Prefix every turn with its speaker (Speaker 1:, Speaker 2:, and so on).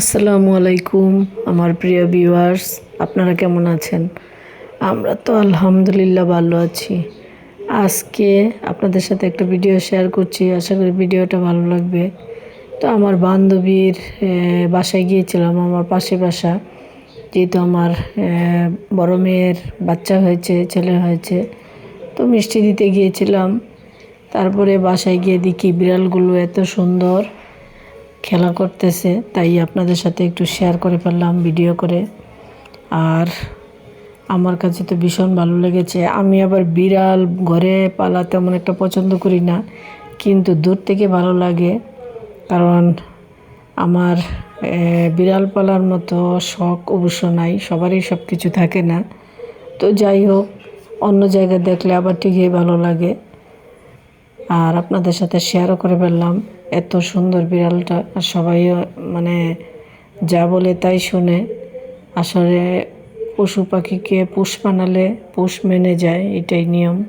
Speaker 1: আসসালামু আলাইকুম, আমার প্রিয় ভিউয়ার্স আপনারা কেমন আছেন? আমরা তো আলহামদুলিল্লাহ ভালো আছি। আজকে আপনাদের সাথে একটা ভিডিও শেয়ার করছি, আশা করি ভিডিওটা ভালো লাগবে। তো আমার বান্ধবীর বাসায় গিয়েছিলাম, আমার পাশে বাসা। যেহেতু আমার বড় মেয়ের বাচ্চা হয়েছে, ছেলে হয়েছে, তো মিষ্টি দিতে গিয়েছিলাম। তারপরে বাসায় গিয়ে দেখি বিড়ালগুলো এত সুন্দর। খেলা করতেছে, তাই আপনাদের সাথে একটু শেয়ার করে ফেললাম ভিডিও করে। আর আমার কাছে তো ভীষণ ভালো লেগেছে। আমি আবার বিড়াল, ঘরে পালা তেমন একটা পছন্দ করি না, কিন্তু দূর থেকে ভালো লাগে। কারণ আমার বিড়াল পালার মতো শখ অবশ্য নাই, সবারই সব কিছু থাকে না। তো যাই হোক, অন্য জায়গায় দেখলে আবার ঠিকই ভালো লাগে। আর আপনাদের সাথে শেয়ারও করে ফেললাম। এত সুন্দর বিড়ালটা, আর সবাইও মানে যা বলে তাই শুনে। আসলে পশু পাখিকে পুষ বানালে পুষ মেনে যায়, এটাই নিয়ম।